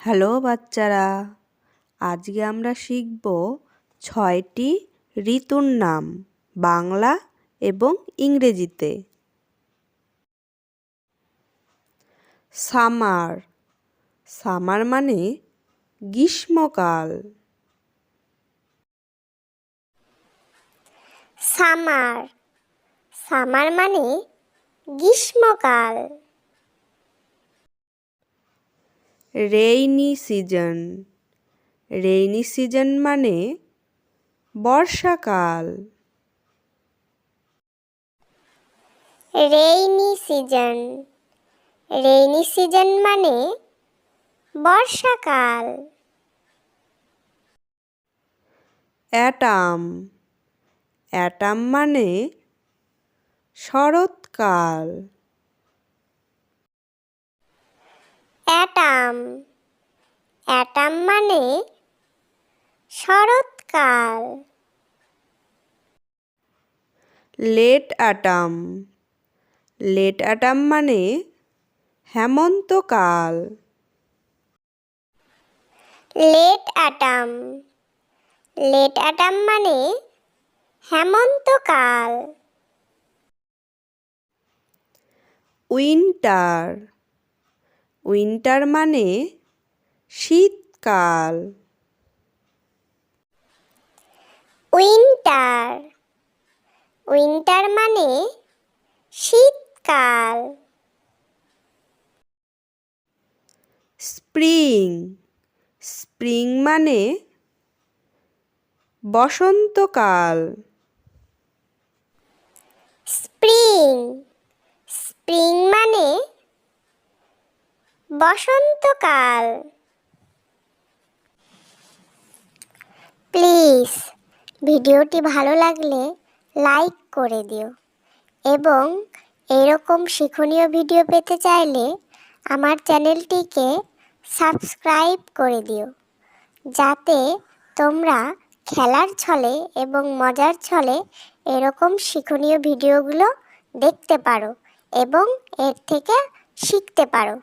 Hello বাচ্চারা, আজকে আমরা শিখব ছয়টি ঋতুর নাম বাংলা এবং ইংরেজিতে। সামার সামার মানে গ্রীষ্মকাল। সামার সামার মানে গ্রীষ্মকাল। Rainy season. রেইনি সিজন মানে বর্ষাকাল। Rainy season. রেইনি সিজন মানে বর্ষাকাল। অ্যাটাম। অ্যাটাম মানে শরৎকাল। অ্যাটাম। অ্যাটাম মানে শরৎকাল। Late autumn. লেট অ্যাটাম মানে হেমন্তকাল। Late autumn. লেট অ্যাটাম মানে হেমন্তকাল। উইন্টার। উইন্টার মানে শীতকাল। উইন্টার। উইন্টার মানে শীতকাল। স্প্রিং। স্প্রিং মানে বসন্তকাল। স্প্রিং। স্প্রিং বসন্তকাল। প্লিজ, ভিডিওটি ভালো লাগলে লাইক করে দিও এবং এরকম শিক্ষণীয় ভিডিও পেতে চাইলে আমার চ্যানেলটিকে সাবস্ক্রাইব করে দিও। যাতে তোমরা খেলার ছলে এবং মজার ছলে এরকম শিক্ষণীয় ভিডিওগুলো দেখতে পারো এবং এর থেকে শিখতে পারো।